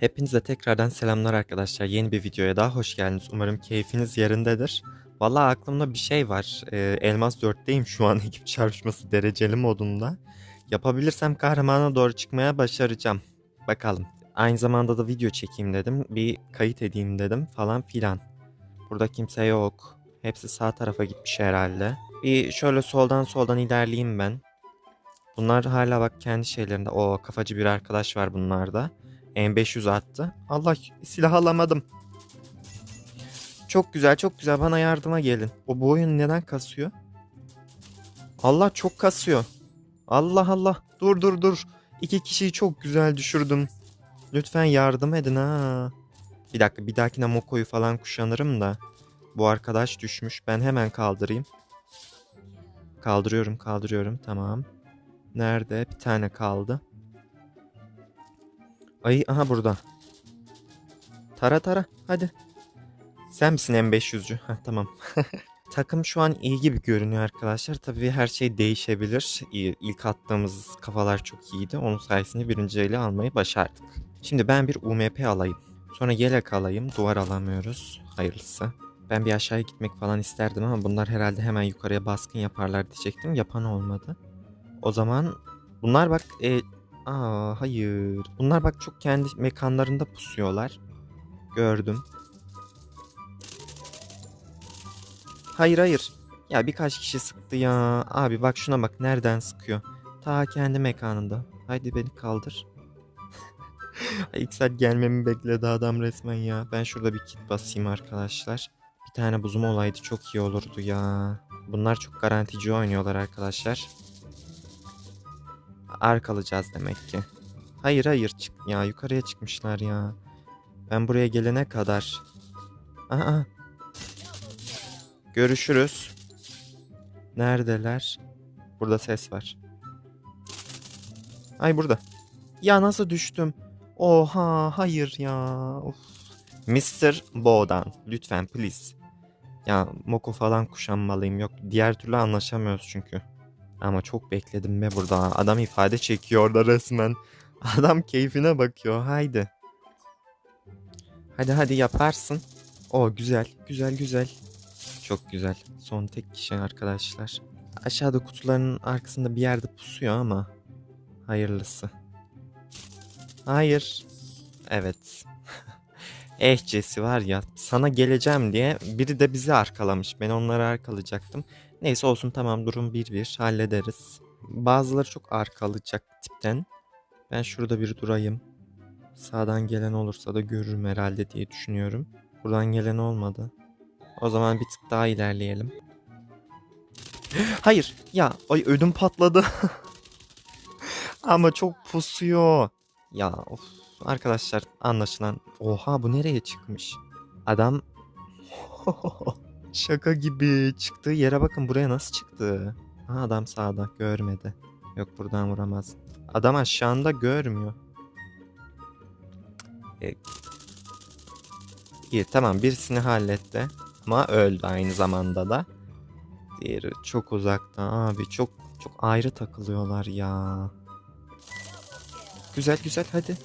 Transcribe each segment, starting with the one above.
Hepinize tekrardan selamlar arkadaşlar. Yeni bir videoya daha hoş geldiniz. Umarım keyfiniz yerindedir. Vallahi aklımda bir şey var. Ee, Elmas 4'teyim şu an ekip çarpışması dereceli modunda. Yapabilirsem kahramana doğru çıkmaya başaracağım. Bakalım. Aynı zamanda da video çekeyim dedim. Bir kayıt edeyim dedim falan filan. Burada kimse yok. Hepsi sağ tarafa gitmiş herhalde. Bir şöyle soldan soldan ilerleyeyim ben. Bunlar hala bak kendi şeylerinde. O kafacı bir arkadaş var bunlarda. M500 attı. Allah silah alamadım. Çok güzel çok güzel bana yardıma gelin. O bu oyun neden kasıyor? Allah çok kasıyor. Allah Allah. Dur dur dur. İki kişiyi çok güzel düşürdüm. Lütfen yardım edin ha. Bir dakika bir dahakine Moko'yu falan kuşanırım da. Bu arkadaş düşmüş. Ben hemen kaldırayım. Kaldırıyorum kaldırıyorum tamam. Nerede? Bir tane kaldı. Ay aha burada. Tara tara hadi. Sen misin M500'cü? Heh tamam. Takım şu an iyi gibi görünüyor arkadaşlar. Tabii her şey değişebilir. İlk attığımız kafalar çok iyiydi. Onun sayesinde birinci eli almayı başardık. Şimdi ben bir UMP alayım. Sonra yelek alayım. Duvar alamıyoruz. Hayırlısı. Ben bir aşağıya gitmek falan isterdim ama bunlar herhalde hemen yukarıya baskın yaparlar diyecektim. Yapan olmadı. O zaman bunlar bak e, Aa hayır. Bunlar bak çok kendi mekanlarında pusuyorlar. Gördüm. Hayır hayır. Ya birkaç kişi sıktı ya. Abi bak şuna bak nereden sıkıyor. Ta kendi mekanında. Haydi beni kaldır. İlk saat gelmemi bekledi adam resmen ya. Ben şurada bir kit basayım arkadaşlar. Bir tane buzum olaydı çok iyi olurdu ya. Bunlar çok garantici oynuyorlar arkadaşlar. Arkalayacağız demek ki. Hayır hayır çık ya yukarıya çıkmışlar ya. Ben buraya gelene kadar. Aa. Görüşürüz. Neredeler? Burada ses var. Ay burada. Ya nasıl düştüm? Oha hayır ya. Of. Mr. Bo'dan lütfen please. Ya Moko falan kuşanmalıyım. Yok diğer türlü anlaşamıyoruz çünkü. Ama çok bekledim be burada. Adam ifade çekiyor orada resmen. Adam keyfine bakıyor. Haydi. Hadi hadi yaparsın. O güzel. Güzel güzel. Çok güzel. Son tek kişi arkadaşlar. Aşağıda kutuların arkasında bir yerde pusuyor ama. Hayırlısı. Hayır. Evet. Ehcesi var ya sana geleceğim diye biri de bizi arkalamış. Ben onları arkalayacaktım. Neyse olsun tamam durum 1-1 hallederiz. Bazıları çok arkalayacak tipten. Ben şurada bir durayım. Sağdan gelen olursa da görürüm herhalde diye düşünüyorum. Buradan gelen olmadı. O zaman bir tık daha ilerleyelim. Hayır ya ay ödüm patladı. Ama çok pusuyor. Ya of arkadaşlar anlaşılan oha bu nereye çıkmış? Adam Şaka gibi. Çıktığı yere bakın buraya nasıl çıktı. Ha adam sağda görmedi. Yok buradan vuramaz. Adam aşağında görmüyor. E, İyi tamam birisini halletti. Ama öldü aynı zamanda da. Diğeri çok uzakta abi çok çok ayrı takılıyorlar ya. Güzel güzel hadi.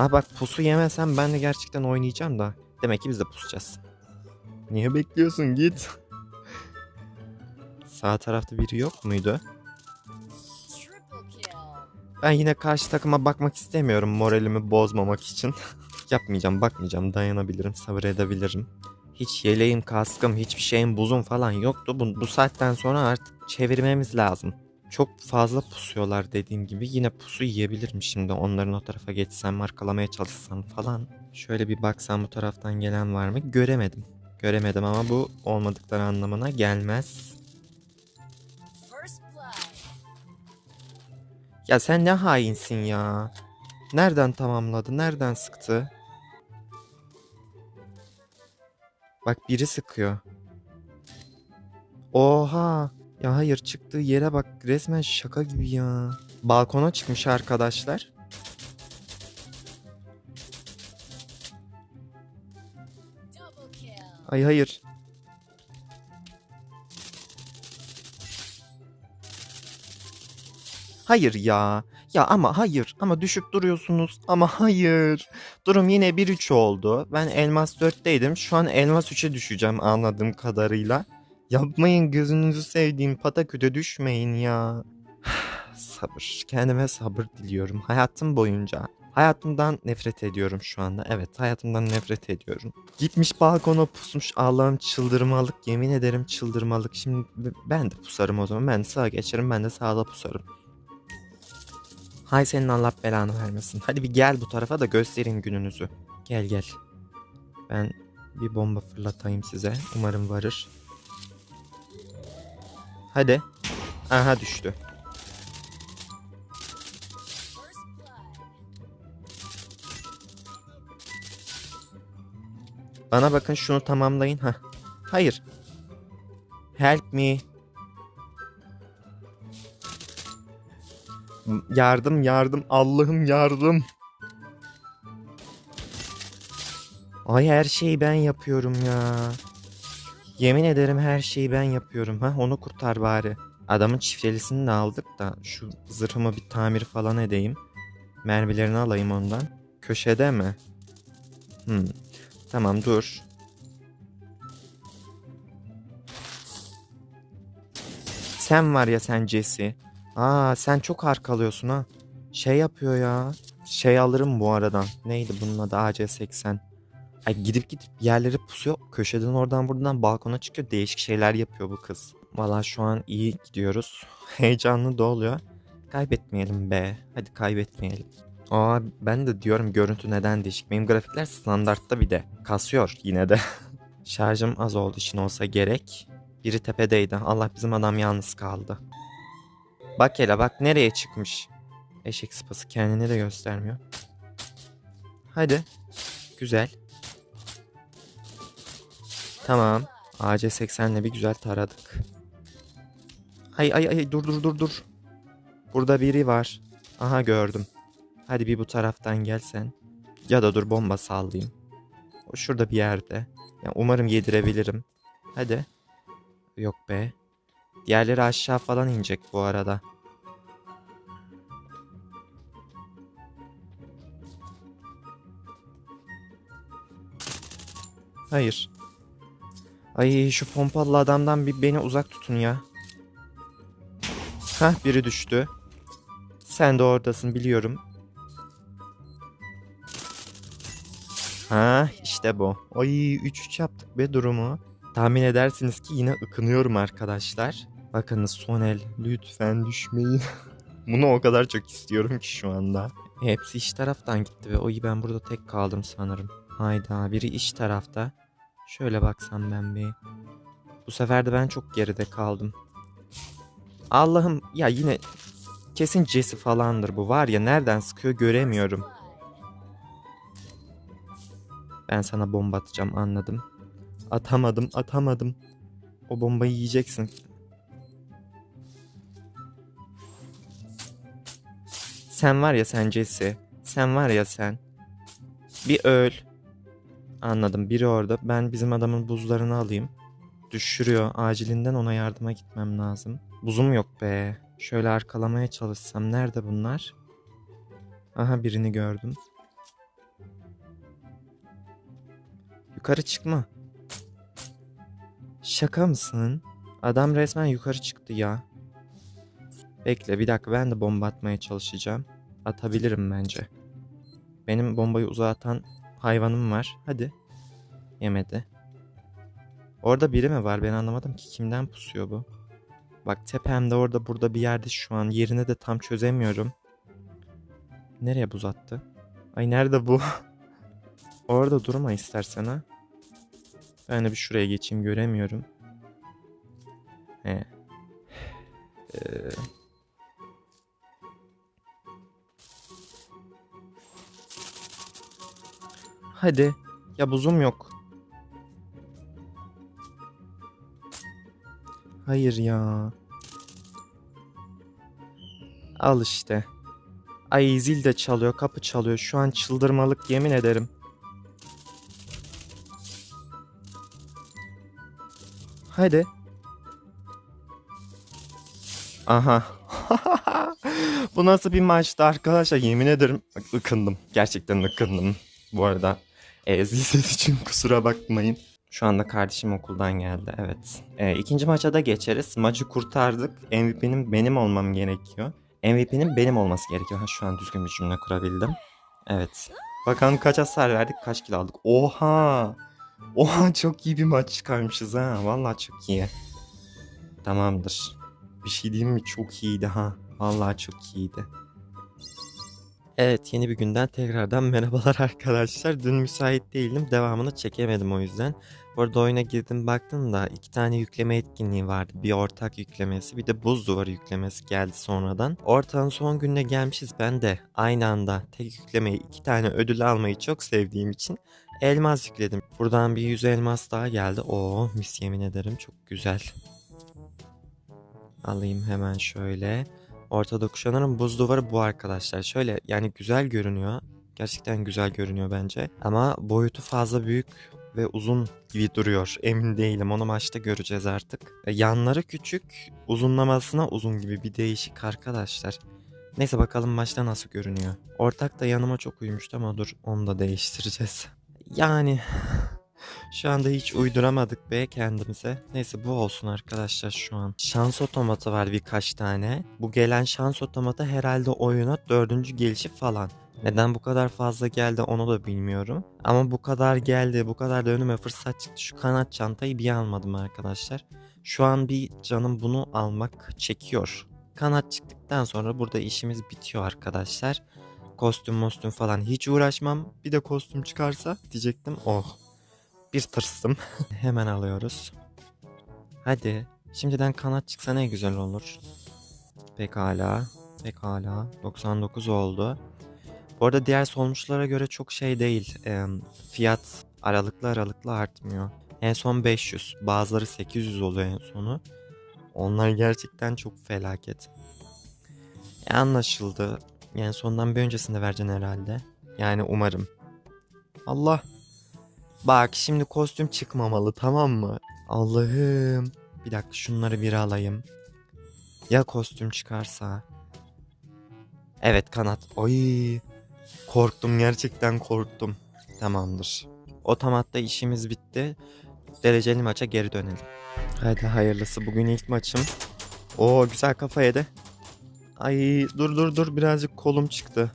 Aa bak pusu yemesem ben de gerçekten oynayacağım da. Demek ki biz de pusacağız. Niye bekliyorsun git. Sağ tarafta biri yok muydu? Ben yine karşı takıma bakmak istemiyorum moralimi bozmamak için. Yapmayacağım bakmayacağım dayanabilirim sabredebilirim. Hiç yeleğim kaskım hiçbir şeyim buzum falan yoktu. Bu, bu saatten sonra artık çevirmemiz lazım. Çok fazla pusuyorlar dediğim gibi. Yine pusu yiyebilirim şimdi. Onların o tarafa geçsem, arkalamaya çalışsam falan. Şöyle bir baksam bu taraftan gelen var mı? Göremedim. Göremedim ama bu olmadıkları anlamına gelmez. Ya sen ne hainsin ya. Nereden tamamladı? Nereden sıktı? Bak biri sıkıyor. Oha. Ya hayır çıktığı yere bak resmen şaka gibi ya. Balkona çıkmış arkadaşlar. Ay hayır. Hayır ya. Ya ama hayır. Ama düşüp duruyorsunuz. Ama hayır. Durum yine 1-3 oldu. Ben elmas 4'teydim. Şu an elmas 3'e düşeceğim anladığım kadarıyla. Yapmayın gözünüzü sevdiğim pataküte düşmeyin ya. sabır. Kendime sabır diliyorum. Hayatım boyunca. Hayatımdan nefret ediyorum şu anda. Evet hayatımdan nefret ediyorum. Gitmiş balkona pusmuş Allah'ım çıldırmalık. Yemin ederim çıldırmalık. Şimdi ben de pusarım o zaman. Ben sağa geçerim ben de sağda pusarım. Hay senin Allah belanı vermesin. Hadi bir gel bu tarafa da göstereyim gününüzü. Gel gel. Ben bir bomba fırlatayım size. Umarım varır. Hadi. Aha düştü. Bana bakın şunu tamamlayın. ha. Hayır. Help me. Yardım yardım Allah'ım yardım. Ay her şeyi ben yapıyorum ya. Yemin ederim her şeyi ben yapıyorum. Ha onu kurtar bari. Adamın çiftelisini de aldık da şu zırhımı bir tamir falan edeyim. Mermilerini alayım ondan. Köşede mi? Hmm. Tamam dur. Sen var ya sen Jesse. Aa sen çok arkalıyorsun ha. Şey yapıyor ya. Şey alırım bu aradan. Neydi bunun adı AC80. Ay gidip gidip yerleri pusuyor. Köşeden oradan buradan balkona çıkıyor. Değişik şeyler yapıyor bu kız. Valla şu an iyi gidiyoruz. Heyecanlı da oluyor. Kaybetmeyelim be. Hadi kaybetmeyelim. Aa ben de diyorum görüntü neden değişik. Benim grafikler standartta bir de. Kasıyor yine de. Şarjım az olduğu için olsa gerek. Biri tepedeydi. Allah bizim adam yalnız kaldı. Bak hele bak nereye çıkmış. Eşek sıpası kendini de göstermiyor. Hadi. Güzel. Tamam. AC80'le bir güzel taradık. Ay ay ay dur dur dur dur. Burada biri var. Aha gördüm. Hadi bir bu taraftan gelsen. Ya da dur bomba sallayayım. O şurada bir yerde. Ya umarım yedirebilirim. Hadi. Yok be. Diğerleri aşağı falan inecek bu arada. Hayır. Ay şu pompalı adamdan bir beni uzak tutun ya. Hah biri düştü. Sen de oradasın biliyorum. Ha işte bu. Ay 3-3 yaptık be durumu. Tahmin edersiniz ki yine ıkınıyorum arkadaşlar. Bakınız son el lütfen düşmeyin. Bunu o kadar çok istiyorum ki şu anda. Hepsi iç taraftan gitti ve oy ben burada tek kaldım sanırım. Hayda biri iç tarafta. Şöyle baksam ben bir. Bu sefer de ben çok geride kaldım. Allah'ım ya yine kesin Jesse falandır bu var ya nereden sıkıyor göremiyorum. Ben sana bomba atacağım anladım. Atamadım atamadım. O bombayı yiyeceksin. Sen var ya sen Jesse. Sen var ya sen. Bir öl. Anladım biri orada. Ben bizim adamın buzlarını alayım. Düşürüyor. Acilinden ona yardıma gitmem lazım. Buzum yok be. Şöyle arkalamaya çalışsam. Nerede bunlar? Aha birini gördüm. Yukarı çıkma. Şaka mısın? Adam resmen yukarı çıktı ya. Bekle bir dakika ben de bomba atmaya çalışacağım. Atabilirim bence. Benim bombayı uzatan hayvanım var. Hadi. Yemedi. Orada biri mi var ben anlamadım ki kimden pusuyor bu. Bak tepemde orada burada bir yerde şu an yerini de tam çözemiyorum. Nereye buz attı? Ay nerede bu? Orada durma istersen ha. Ben de bir şuraya geçeyim göremiyorum. He. Ee... Hadi. Ya buzum yok. Hayır ya. Al işte. Ay zil de çalıyor, kapı çalıyor. Şu an çıldırmalık yemin ederim. Hadi. Aha. Bu nasıl bir maçtı arkadaşlar? Yemin ederim ıkındım. Gerçekten ıkındım. Bu arada ezgi ses için kusura bakmayın. Şu anda kardeşim okuldan geldi. Evet. Ee, ikinci maça da geçeriz. Maçı kurtardık. MVP'nin benim olmam gerekiyor. MVP'nin benim olması gerekiyor. Ha, şu an düzgün bir cümle kurabildim. Evet. Bakalım kaç hasar verdik, kaç kill aldık. Oha! Oha çok iyi bir maç çıkarmışız ha. Vallahi çok iyi. Tamamdır. Bir şey diyeyim mi? Çok iyiydi ha. Vallahi çok iyiydi. Evet yeni bir günden tekrardan merhabalar arkadaşlar. Dün müsait değildim. Devamını çekemedim o yüzden. Bu arada oyuna girdim baktım da iki tane yükleme etkinliği vardı. Bir ortak yüklemesi bir de buz duvarı yüklemesi geldi sonradan. Ortağın son gününe gelmişiz. Ben de aynı anda tek yüklemeyi iki tane ödül almayı çok sevdiğim için elmas yükledim. Buradan bir 100 elmas daha geldi. Oo mis yemin ederim çok güzel. Alayım hemen şöyle. Ortada kuşanırım buz duvarı bu arkadaşlar. Şöyle yani güzel görünüyor. Gerçekten güzel görünüyor bence. Ama boyutu fazla büyük ve uzun gibi duruyor. Emin değilim. Onu maçta göreceğiz artık. E, yanları küçük, uzunlamasına uzun gibi bir değişik arkadaşlar. Neyse bakalım maçta nasıl görünüyor. Ortak da yanıma çok uyumuştu ama dur onu da değiştireceğiz. Yani şu anda hiç uyduramadık be kendimize. Neyse bu olsun arkadaşlar şu an. Şans otomatı var birkaç tane. Bu gelen şans otomatı herhalde oyuna dördüncü gelişi falan. Neden bu kadar fazla geldi onu da bilmiyorum. Ama bu kadar geldi, bu kadar da önüme fırsat çıktı. Şu kanat çantayı bir almadım arkadaşlar. Şu an bir canım bunu almak çekiyor. Kanat çıktıktan sonra burada işimiz bitiyor arkadaşlar. Kostüm mostüm falan hiç uğraşmam. Bir de kostüm çıkarsa diyecektim. Oh bir tırstım. Hemen alıyoruz. Hadi. Şimdiden kanat çıksa ne güzel olur. Pekala. Pekala. 99 oldu. Bu arada diğer solmuşlara göre çok şey değil. Ee, fiyat aralıklı aralıklı artmıyor. En son 500. Bazıları 800 oluyor en sonu. Onlar gerçekten çok felaket. E, anlaşıldı. Yani sondan bir öncesinde vereceksin herhalde. Yani umarım. Allah. Bak şimdi kostüm çıkmamalı tamam mı? Allah'ım. Bir dakika şunları bir alayım. Ya kostüm çıkarsa? Evet kanat. Ay. Korktum gerçekten korktum. Tamamdır. Otomatta işimiz bitti. Dereceli maça geri dönelim. Hadi hayırlısı bugün ilk maçım. Oo güzel kafa yedi. Ay dur dur dur birazcık kolum çıktı.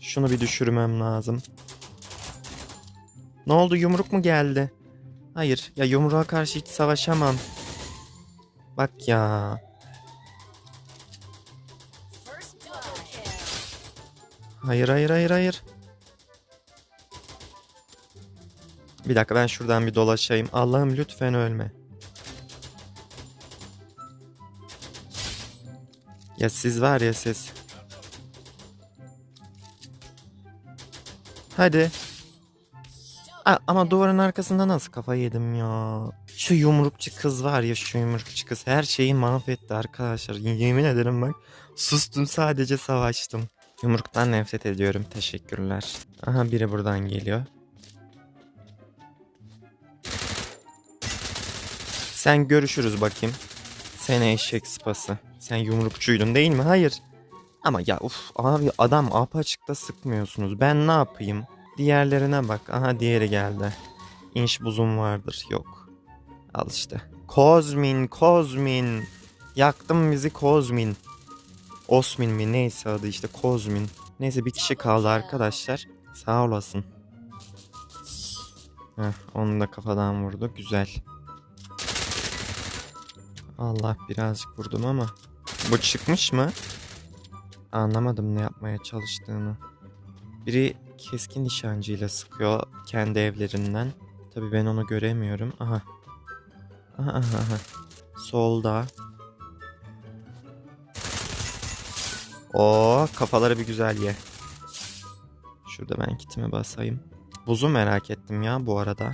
Şunu bir düşürmem lazım. Ne oldu yumruk mu geldi? Hayır ya yumruğa karşı hiç savaşamam. Bak ya. Hayır hayır hayır hayır. Bir dakika ben şuradan bir dolaşayım. Allah'ım lütfen ölme. Ya siz var ya siz. Hadi. Ama duvarın arkasında nasıl kafa yedim ya. Şu yumrukçu kız var ya şu yumrukçu kız her şeyi mahvetti arkadaşlar. Yemin ederim bak sustum sadece savaştım. Yumruktan nefret ediyorum teşekkürler. Aha biri buradan geliyor. Sen görüşürüz bakayım. Sen eşek sıpası. Sen yumrukçuydun değil mi? Hayır. Ama ya uf abi adam apaçıkta sıkmıyorsunuz. Ben ne yapayım? Diğerlerine bak. Aha diğeri geldi. İnş buzum vardır. Yok. Al işte. Kozmin, Kozmin. Yaktın bizi Kozmin. Osmin mi neyse adı işte Kozmin. Neyse bir kişi kaldı arkadaşlar. Sağ olasın. Heh, onu da kafadan vurdu. Güzel. Allah birazcık vurdum ama. Bu çıkmış mı? Anlamadım ne yapmaya çalıştığını. Biri keskin nişancıyla sıkıyor kendi evlerinden. Tabii ben onu göremiyorum. Aha. Aha aha aha. Solda. O kafaları bir güzel ye. Şurada ben kitimi basayım. Buzu merak ettim ya bu arada.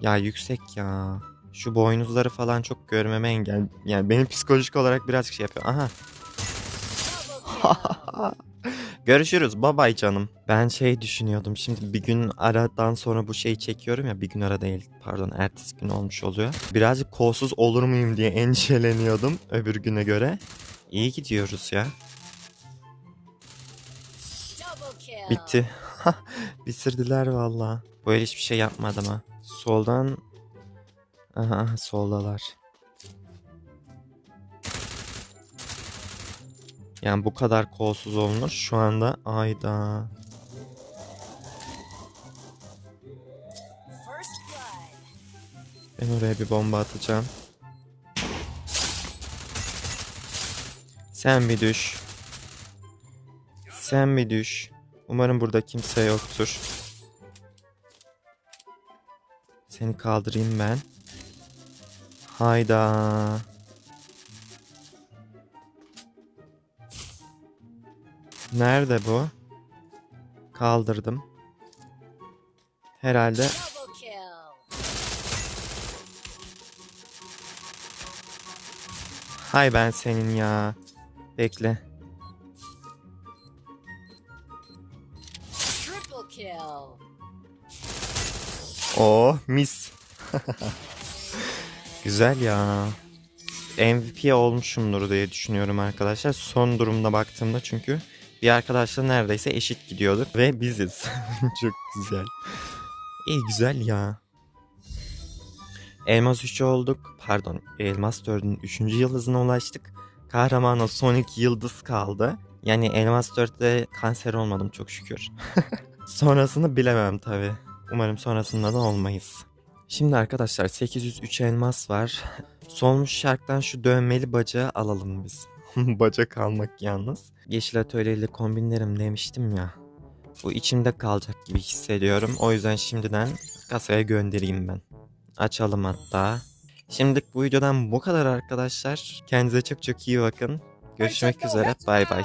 Ya yüksek ya. Şu boynuzları falan çok görmeme engel. Yani benim psikolojik olarak birazcık şey yapıyor. Aha. Görüşürüz. Bye bye canım. Ben şey düşünüyordum. Şimdi bir gün aradan sonra bu şeyi çekiyorum ya. Bir gün ara değil. Pardon ertesi gün olmuş oluyor. Birazcık kolsuz olur muyum diye endişeleniyordum öbür güne göre. İyi gidiyoruz ya. Bitti. Bitirdiler valla. Böyle hiçbir şey yapmadım ha. Soldan... Aha soldalar. Yani bu kadar kolsuz olunur. Şu anda ayda. Ben oraya bir bomba atacağım. Sen bir düş. Sen bir düş. Umarım burada kimse yoktur. Seni kaldırayım ben. Hayda. Nerede bu? Kaldırdım. Herhalde. Hay ben senin ya. Bekle. Kill. Oh mis. Güzel ya. MVP olmuşumdur diye düşünüyorum arkadaşlar. Son durumda baktığımda çünkü bir arkadaşla neredeyse eşit gidiyorduk ve biziz. Çok güzel. İyi güzel ya. Elmas 3 olduk. Pardon Elmas 4'ün 3. yıldızına ulaştık. Kahramana son iki yıldız kaldı. Yani Elmas 4'te kanser olmadım çok şükür. Sonrasını bilemem tabi. Umarım sonrasında da olmayız. Şimdi arkadaşlar 803 elmas var. Solmuş şarktan şu dövmeli bacağı alalım biz. Bacak almak yalnız. Yeşil atölyeyle kombinlerim demiştim ya. Bu içimde kalacak gibi hissediyorum. O yüzden şimdiden kasaya göndereyim ben. Açalım hatta. Şimdilik bu videodan bu kadar arkadaşlar. Kendinize çok çok iyi bakın. Görüşmek üzere. Bay bay.